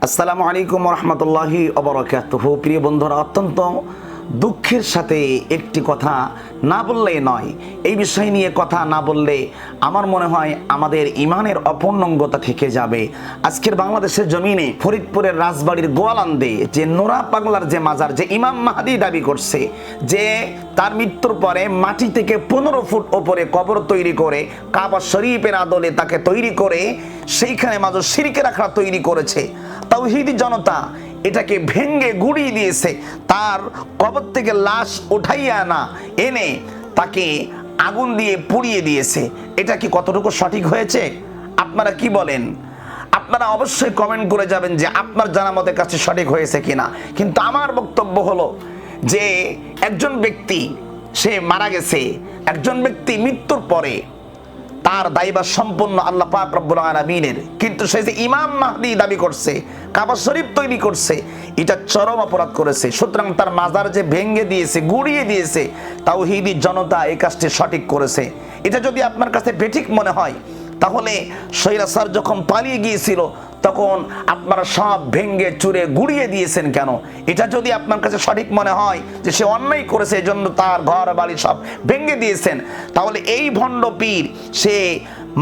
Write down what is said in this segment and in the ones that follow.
আসসালামু আলাইকুম রহমতুল্লাহি অবরাকাত প্রিয় বন্ধুরা অত্যন্ত দুঃখের সাথে একটি কথা না বললেই নয়। এই বিষয় নিয়ে কথা না বললে আমার মনে হয় আমাদের ইমানের অপূর্ণঙ্গতা থেকে যাবে। আজকের বাংলাদেশের জমিনে ফরিদপুরের রাজবাড়ির গোয়ালান্দে যে নোরা পাগলার যে মাজার, যে ইমাম মাহাদি দাবি করছে যে তার মৃত্যুর পরে মাটি থেকে পনেরো ফুট ওপরে কবর তৈরি করে কাবা শরীফের আদলে তাকে তৈরি করে সেইখানে মাঝে সিরিকে রাখা তৈরি করেছে। তাওহিদি জনতা এটাকে ভেঙ্গে গুড়িয়ে দিয়েছে। তার কবর থেকে লাশ উঠাইয়া না এনে তাকে আগুন দিয়ে পুড়িয়ে দিয়েছে। এটা কি কতটুকু সঠিক হয়েছে? আপনারা কি বলেন? আপনারা অবশ্যই কমেন্ট করে যাবেন যে আপনার জানা মতের কাছে সঠিক হয়েছে কিনা। কিন্তু আমার বক্তব্য হলো যে একজন ব্যক্তি, সে মারা গেছে। একজন ব্যক্তি মৃত্যুর পরে তার দায়বা সম্পন্ন আল্লাহ পাক রব্বুল আলামিনের। কিন্তু সে যে ইমাম মাহদি দাবি করছে, কাবা শরীফ তৈরি করছে, এটা চরম অপরাধ করেছে। সুতরাং তার মাজার যে ভেঙ্গে দিয়েছে, গুড়িয়ে দিয়েছে তাও হিদি জনতা এই কাজটি সঠিক করেছে। এটা যদি আপনার কাছে বেঠিক মনে হয় তাহলে সৈরা স্যার যখন পালিয়ে গিয়েছিল, তখন আপনারা সব ভেঙ্গে চুরে গুড়িয়ে দিয়েছেন কেন? এটা যদি আপনার কাছে সঠিক মনে হয় যে সে অন্যায় করেছে এই জন্য তার ঘর বাড়ি সব ভেঙ্গে দিয়েছেন, তাহলে এই ভণ্ড পীর, সে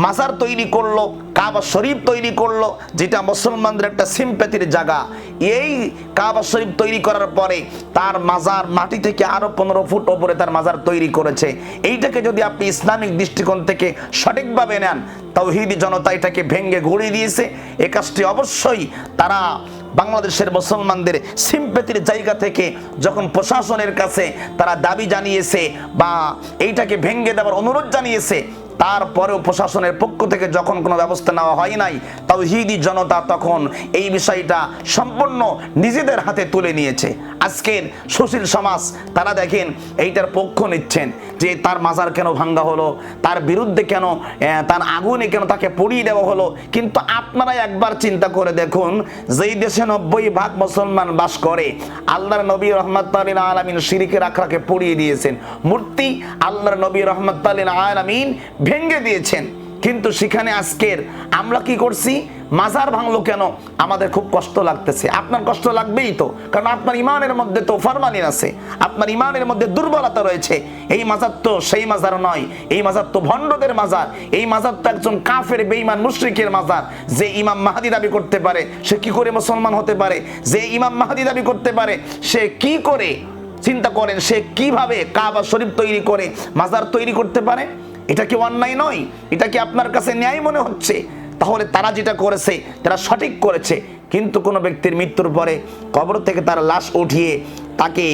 মাজার তৈরি করল, কাবা শরীফ তৈরি করল, যেটা মুসলমানদের একটা সিম্প্যাথির জায়গা। এই কাবা শরীফ তৈরি করার পরে তার মাজার মাটি থেকে আরও পনেরো ফুট ওপরে তার মাজার তৈরি করেছে। এইটাকে যদি আপনি ইসলামিক দৃষ্টিকোণ থেকে সঠিকভাবে নেন, তৌহিদি জনতা এটাকে ভেঙ্গে ঘুরিয়ে দিয়েছে। এ কাজটি অবশ্যই তারা বাংলাদেশের মুসলমানদের সিম্পেতির জায়গা থেকে যখন প্রশাসনের কাছে তারা দাবি জানিয়েছে বা এইটাকে ভেঙ্গে দেওয়ার অনুরোধ জানিয়েছে তারপরেও প্রশাসনের পক্ষ থেকে যখন কোনো ব্যবস্থা নেওয়া হয় নাই তাও হিদি জনতা তখন এই বিষয়টা সম্পূর্ণ নিজেদের হাতে তুলে নিয়েছে। আজকের সুশীল সমাজ, তারা দেখেন এইটার পক্ষ নিচ্ছেন যে তার মাজার কেন ভাঙ্গা হলো, তার বিরুদ্ধে কেন তার আগুনে কেন তাকে পুড়িয়ে দেওয়া হলো? কিন্তু আপনারা একবার চিন্তা করে দেখুন, যেই দেশে নব্বই ভাগ মুসলমান বাস করে, আল্লাহর নবী রহমত আলমিন শিরিকের আখড়াকে পুড়িয়ে দিয়েছেন। মূর্তি আল্লাহর নবী রহমত আলমিন ভেঙ্গে দিয়েছেন। কিন্তু সেখানে আজকের আমরা কি করছি? মাজার ভাঙলো কেন? আমাদের খুব কষ্ট লাগতেছে। আপনার কষ্ট লাগবেই তো। কারণ আপনার ইমানের মধ্যে তো ফরমালিন আছে। আপনার ইমানের মধ্যে দুর্বলতা রয়েছে। এই মাজার তো সেই মাজার নয়। এই মাজার তো ভণ্ডদের মাজার। এই মাজার তো একজন কাফের, বেঈমান, মুশরিকের মাজার। যে ইমাম মাহাদি দাবি করতে পারে, সে কি করে মুসলমান হতে পারে? যে ইমাম মাহাদি দাবি করতে পারে, সে কি করে চিন্তা করেন? সে কীভাবে কাবা শরীফ তৈরি করে, মাজার তৈরি করতে পারে? এটা কি অন্যায় নয়? এটা কি আপনার কাছে ন্যায় মনে হচ্ছে? তাহলে তারা যেটা করেছে, তারা সঠিক করেছে। কিন্তু কোনো ব্যক্তির মৃত্যুর পরে কবর থেকে তার লাশ উঠিয়ে তাকে,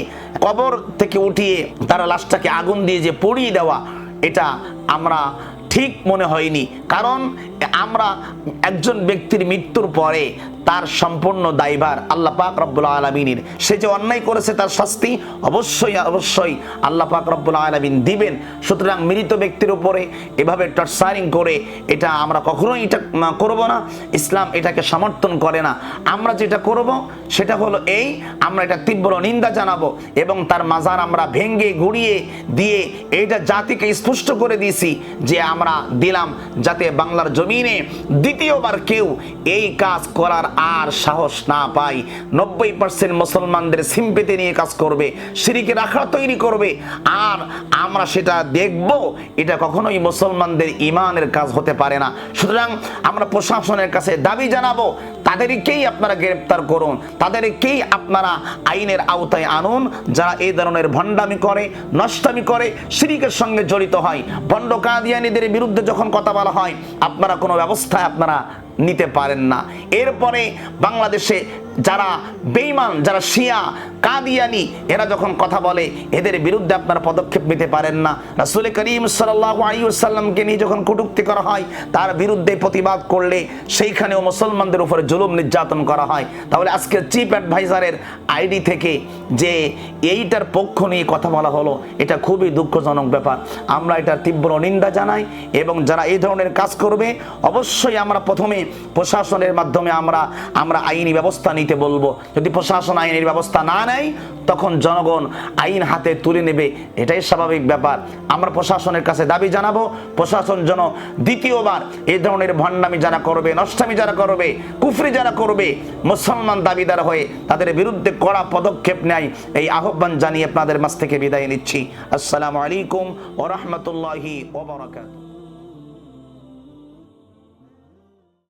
কবর থেকে উঠিয়ে তারা লাশটাকে আগুন দিয়ে যে পড়িয়ে দেওয়া, এটা আমরা ঠিক মনে হয়নি। কারণ আমরা একজন ব্যক্তির মৃত্যুর পরে তার সম্পূর্ণ দায়ভার আল্লাহ পাক রব্বুল আলমিনের। সে যে অন্যায় করেছে তার শাস্তি অবশ্যই অবশ্যই আল্লাহ পাক রব্বুল আলমিন দিবেন। সুতরাং মৃত ব্যক্তির উপরে এভাবে টর্চারিং করে এটা আমরা কখনোই এটা করব না। ইসলাম এটাকে সমর্থন করে না। আমরা যেটা করব সেটা হলো এই, আমরা এটা তীব্র নিন্দা জানাব এবং তার মাজার আমরা ভেঙ্গে গুড়িয়ে দিয়ে এইটা জাতিকে স্পষ্ট করে দিয়েছি যে আমরা দিলাম যাতে বাংলার জমিনে দ্বিতীয়বার কেউ এই কাজ করার আর সাহস না পাই, নব্বই পার্সেন্ট মুসলমানদের সিম্পেতে নিয়ে কাজ করবে সিরিকে রাখা তৈরি করবে। আর আমরা সেটা দেখব, এটা কখনোই মুসলমানদের ইমানের কাজ হতে পারে না। সুতরাং আমরা প্রশাসনের কাছে দাবি জানাব, তাদেরকেই আপনারা গ্রেপ্তার করুন, তাদেরকেই আপনারা আইনের আওতায় আনুন, যারা এই ধরনের ভণ্ডামি করে, নষ্টামি করে, সিরিকের সঙ্গে জড়িত হয়। ভণ্ড কাদিয়ানিদের বিরুদ্ধে যখন কথা বলা হয়, আপনারা কোনো ব্যবস্থায় আপনারা নিতে পারেন না। এরপরে বাংলাদেশে যারা বেইমান যারা শিয়া, কাদিয়ানি, এরা যখন কথা বলে, এদের বিরুদ্ধে আপনারা পদক্ষেপ নিতে পারেন না। রাসুল করিম সাল্লাহ আইসাল্লামকে নিয়ে যখন কটুক্তি করা হয়, তার বিরুদ্ধে প্রতিবাদ করলে সেইখানেও মুসলমানদের উপরে জুলুম নির্যাতন করা হয়। তাহলে আজকে চিফ অ্যাডভাইজারের আইডি থেকে যে এইটার পক্ষ নিয়ে কথা বলা হলো, এটা খুবই দুঃখজনক ব্যাপার। আমরা এটার তীব্র নিন্দা জানাই এবং যারা এই ধরনের কাজ করবে, অবশ্যই আমরা প্রথমে প্রশাসনের মাধ্যমে আমরা আমরা আইনি ব্যবস্থা নিব নিতে বলব, যদি প্রশাসন আইনের ব্যবস্থা না নেয়, তখন জনগণ আইন হাতে তুলে নেবে, এটাই স্বাভাবিক ব্যাপার। আমরা প্রশাসনের কাছে দাবি জানাব, প্রশাসন যেন দ্বিতীয়বার এই ধরনের ভণ্ডামি যারা করবে, নষ্টামি যারা করবে, কুফরি যারা করবে, মুসলমান দাবিদার হয়ে তাদের বিরুদ্ধে কড়া পদক্ষেপ নেয়, এই আহ্বান জানিয়ে আপনাদের মাছ থেকে বিদায় নিচ্ছি। আসসালামু আলাইকুম ও রহমতুল্লাহি ওবরাকাতুহু